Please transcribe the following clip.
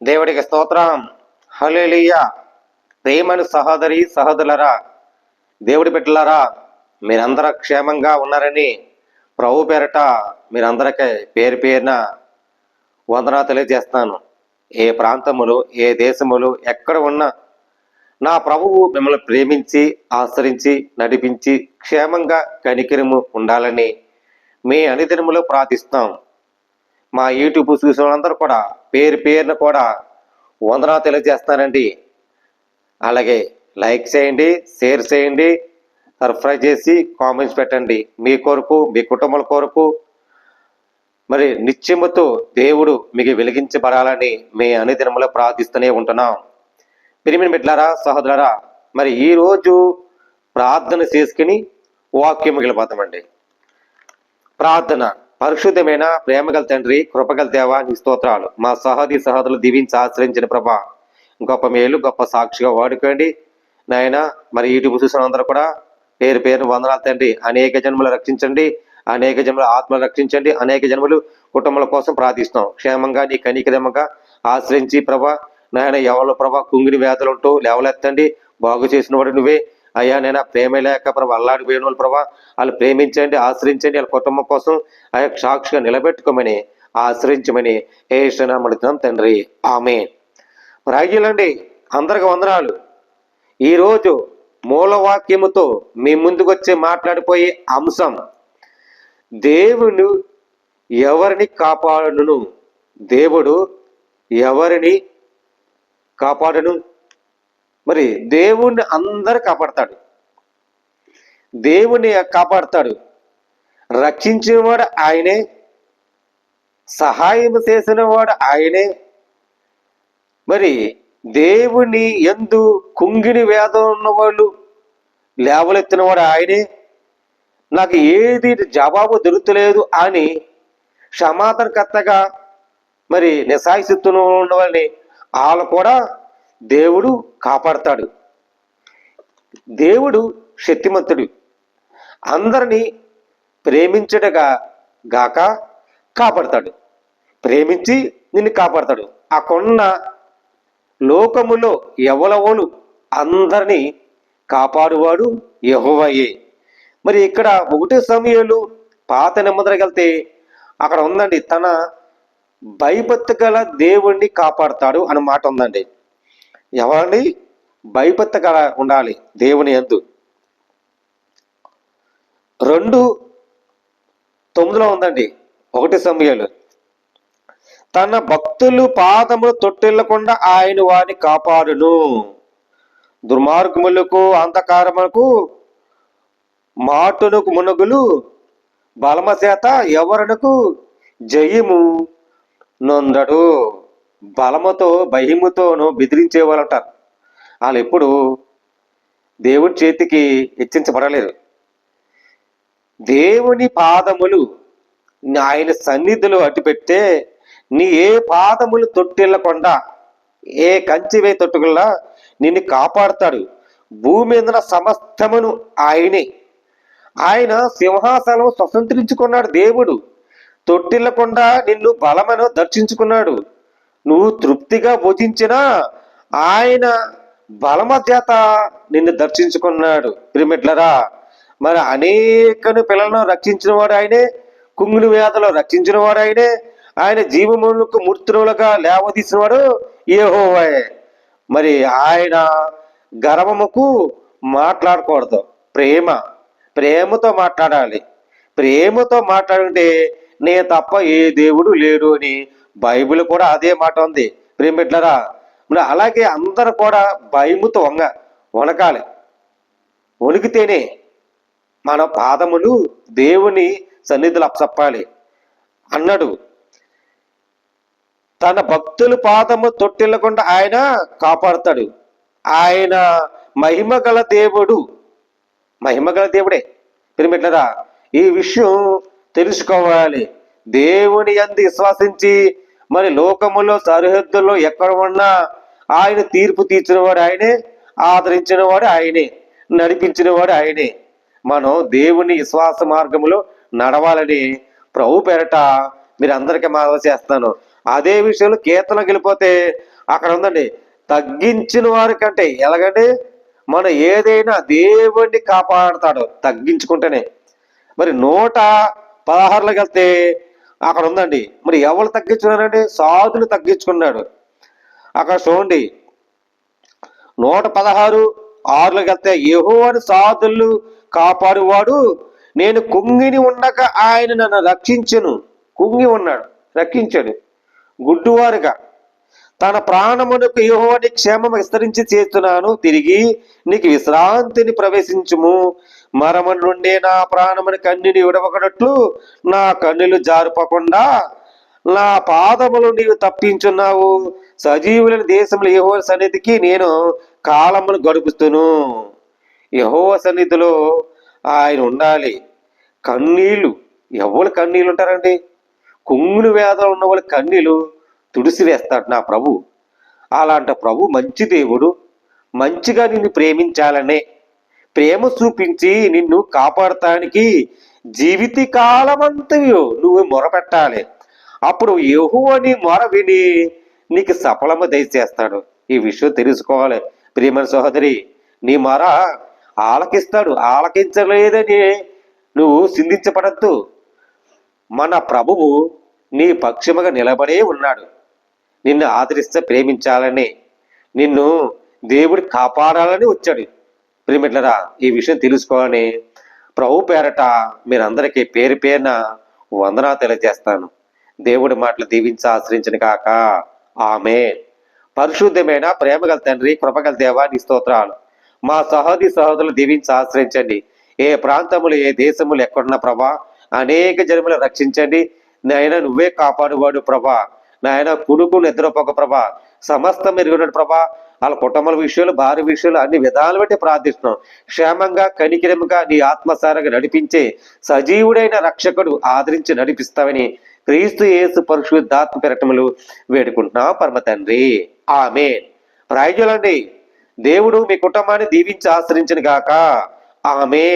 దేవుడికి స్తోత్రం. హలేలియ ప్రేమను సహోదరి సహోదరులరా దేవుడి బిడ్డలారా మీరందరూ క్షేమంగా ఉన్నారని ప్రభు పేరట మీరందరికీ పేరు పేరున వందనా తెలియజేస్తాను ఏ ప్రాంతములు ఏ దేశములు ఎక్కడ ఉన్నా నా ప్రభువు మిమ్మల్ని ప్రేమించి ఆశ్రయించి నడిపించి క్షేమంగా కనికిరము ఉండాలని మీ అనిదినములు ప్రార్థిస్తాం మా యూట్యూబ్ చూసిన వాళ్ళందరూ కూడా పేరు పేరున కూడా వందనాలు తెలియజేస్తున్నారండి. అలాగే లైక్ చేయండి షేర్ చేయండి సర్ఫ్రై చేసి కామెంట్స్ పెట్టండి. మీ కొరకు మీ కుటుంబాల కొరకు. మరి నిత్యముతో దేవుడు మీకు వెలిగించబడాలని మీ అనుదినములో ప్రార్థిస్తూనే ఉంటున్నాం. పిరిమిని బిడ్లారా సహోదరారా మరి ఈరోజు ప్రార్థన చేసుకుని వాక్యం మిగిలిపోతామండి ప్రార్థన. పరిశుద్ధమైన ప్రేమగల తండ్రి కృపగల దేవా నీ స్తోత్రాలు. మా సహది సహోదరులు దీవించి ఆశ్రయించిన ప్రభా గొప్ప మేలు గొప్ప సాక్షిగా వాడుకోండి. నాయన మరి యూట్యూబ్ చూసిన అందరూ కూడా పేరు పేరు వందనాలు తండ్రి. అనేక జన్మలు రక్షించండి అనేక జన్మల ఆత్మలు రక్షించండి అనేక జన్మలు కుటుంబాల కోసం ప్రార్థిస్తాం క్షేమంగా నీ కనికరమంగా ఆశ్రయించి ప్రభా నాయన ఎవరు ప్రభా కుంగిని వ్యాధులు ఉంటూ లేవలెత్తండి బాగు చేసిన వాడు నువ్వే. అయ్యా నేను ప్రేమ లేక ప్రభా అల్లాడిపోయిన వాళ్ళు ప్రభా వాళ్ళు ప్రేమించండి ఆశ్రయించండి వాళ్ళ కుటుంబం కోసం ఆయా సాక్షిగా నిలబెట్టుకోమని ఆశ్రయించమని ఏ మడుతున్నాం తండ్రి. ఆమె రాగిలండి అందరికి వందనాలు. ఈరోజు మూలవాక్యముతో మీ ముందుకు వచ్చి మాట్లాడిపోయే అంశం దేవుడు ఎవరిని కాపాడును? దేవుడు ఎవరిని కాపాడును? మరి దేవుణ్ణి అందరు కాపాడతాడు. దేవుణ్ణి కాపాడతాడు. రక్షించినవాడు ఆయనే. సహాయం చేసినవాడు ఆయనే. మరి దేవుని ఎందు కుంగిని వేదం ఉన్నవాళ్ళు లేవలెత్తినవాడు ఆయనే. నాకు ఏది జవాబు దొరుకుతలేదు అని క్షమాతనకర్తగా మరి నిశాయిస్తున్న వాళ్ళని వాళ్ళు కూడా దేవుడు కాపాడతాడు. దేవుడు శక్తిమంతుడు. అందరినీ ప్రేమించటగా గాక కాపాడతాడు. ప్రేమించి నిన్ను కాపాడతాడు. ఆ కొన్న లోకములో ఎవలవోలు అందరినీ కాపాడువాడు యహోవయే. మరి ఇక్కడ ఒకటే సమయంలో పాత నిబంధనకి వెళ్తే అక్కడ ఉందండి తన భయభక్తి గల దేవుణ్ణి కాపాడతాడు అన్నమాట ఉందండి. ఎవరిని భయభక్తి ఉండాలి దేవుని ఎందు రెండు తొమ్మిదిలో ఉందండి ఒకటి సమయాలు. తన భక్తులు పాదములు తొట్టిల్లకుండా ఆయన వారిని కాపాడును. దుర్మార్గములకు అంధకారములకు మాటునకు మునుగులు బలమ చేత ఎవరునకు జయము నొందడు. బలముతో బహిముతోనూ బెదిరించే వాళ్ళు వాళ్ళు ఎప్పుడు దేవుడి చేతికి హెచ్చించబడలేరు. దేవుని పాదములు ఆయన సన్నిధిలో అడ్డుపెట్టే నీ ఏ పాదములు తొట్టిల్లకుండా ఏ కంచివే తొట్టుకుల్లా నిన్ను కాపాడుతాడు. భూమి మీద సమస్తమును ఆయనే. ఆయన సింహాసనం స్వతంత్రించుకున్నాడు దేవుడు. తొట్టిల్లకుండా నిన్ను బలమను దర్శించుకున్నాడు. నువ్వు తృప్తిగా భుజించినా ఆయన బలమ చేత నిన్ను దర్శించుకున్నాడు. పిరిమిట్లరా మరి అనేకను పిల్లలను రక్షించిన వాడు ఆయనే కుంగుని వ్యాధులు రక్షించిన వాడు ఆయనే ఆయన జీవములకు మూర్తులుగా లేవదీసిన వాడు ఏహోవాయే మరి ఆయన గర్వముకు మాట్లాడకూడదు. ప్రేమ ప్రేమతో మాట్లాడాలి. ప్రేమతో మాట్లాడుంటే నే తప్ప ఏ దేవుడు లేడు అని బైబిల్ కూడా అదే మాట ఉంది. ప్రేమిట్లరా మరి అలాగే అందరు కూడా భయముతో వంగ వణకాలి. వణికితేనే మన పాదములు దేవుని సన్నిధిలో అప్పచెప్పాలి అన్నాడు. తన భక్తుల పాదము తొట్టిల్లకుండా ఆయన కాపాడుతాడు. ఆయన మహిమ గల దేవుడు. మహిమ గల దేవుడే. పిరిమిట్లరా ఈ విషయం తెలుసుకోవాలి. దేవుని అంది విశ్వాసించి మరి లోకములో సరిహద్దుల్లో ఎక్కడ ఉన్నా ఆయన తీర్పు తీర్చినవాడు ఆయనే ఆదరించినవాడు ఆయనే నడిపించినవాడు ఆయనే. మనం దేవుని విశ్వాస మార్గంలో నడవాలని ప్రభు పేరట మీరు అందరికీ మాదవ చేస్తాను. అదే విషయంలో కీర్తన గెలిపోతే అక్కడ ఉందండి తగ్గించిన వారి కంటే ఎలాగండి? మనం ఏదైనా దేవుణ్ణి కాపాడతాడు తగ్గించుకుంటేనే. మరి నూట పదహారులోకి వెళ్తే అక్కడ ఉందండి. మరి ఎవరు తగ్గించుకున్నారండి? సాధులు తగ్గించుకున్నాడు. అక్కడ చూడండి. నూట పదహారు ఆరులోకి వెళ్తే యెహోవాను సాధులు కాపాడువాడు. నేను కుంగిని ఉండక ఆయన నన్ను రక్షించను. కుంగి ఉన్నాడు రక్షించాడు. గుడ్డువారుగా. తన ప్రాణమునకు యెహోవాని క్షేమం విస్తరించి చేస్తున్నాను. తిరిగి నీకు విశ్రాంతిని ప్రవేశించుము. మరమని నుండే నా ప్రాణముని కన్నుని విడవకనట్లు నా కన్నులు జారుపకుండా నా పాదములు నీవు తప్పించున్నావు. సజీవులైన దేశంలో యహో సన్నిధికి నేను కాలమును గడుపుతును. యహో సన్నిధిలో ఆయన ఉండాలి. కన్నీళ్ళు ఎవరు కన్నీళ్ళు ఉంటారండి? కుంగులు వేదలు ఉన్న వాళ్ళ కన్నీళ్ళు తుడిసి వేస్తాడు నా ప్రభు. అలాంటి ప్రభు మంచి దేవుడు. మంచిగా నిన్ను ప్రేమించాలనే ప్రేమ చూపించి నిన్ను కాపాడటానికి జీవిత కాలమంతయు నువ్వు మొరపెట్టాలి. అప్పుడు యెహోవాని మొర విని నీకు సఫలము దయచేస్తాడు. ఈ విషయం తెలుసుకోవాలి. ప్రియమైన సహోదరి నీ మొర ఆలకిస్తాడు. ఆలకించలేదని నువ్వు సింధించబడద్దు మన ప్రభువు నీ పక్షముగా నిలబడే ఉన్నాడు. నిన్ను ఆదరిస్తే ప్రేమించాలని నిన్ను దేవుడు కాపాడాలని వచ్చాడు. ప్రేమిట్లరా ఈ విషయం తెలుసుకోవాలని ప్రభు పేరట మీరందరికీ పేరు పేరున వందనా తెలియజేస్తాను. దేవుడి మాటలు దీవించి ఆశ్రయించిన కాక ఆమె పరిశుద్ధమైన ప్రేమగల తండ్రి కృపగల దేవా నీ స్తోత్రాలు. మా సహోదరి సహోదరులు దీవించి ఆశ్రయించండి. ఏ ప్రాంతములు ఏ దేశములు ఎక్కడున్న ప్రభా అనేక జన్మలు రక్షించండి. నాయన నువ్వే కాపాడువాడు ప్రభా. నాయన కుడుకు నిద్రపోక ప్రభా. సమస్త మెరుగున్నాడు ప్రభా. వాళ్ళ కుటుంబాల విషయాలు భార్య విషయాలు అన్ని విధాలు బట్టి ప్రార్థిస్తున్నాం. క్షేమంగా కనికిరముగా నీ ఆత్మసారగా నడిపించే సజీవుడైన రక్షకుడు ఆదరించి నడిపిస్తావని క్రీస్తు యేసు పరిశుద్ధాత్మ పెరటములు వేడుకుంటున్నాం పరమ తండ్రి. ఆమె ప్రాయులండి దేవుడు మీ కుటుంబాన్ని దీవించి ఆశ్రయించిన గాక. ఆమె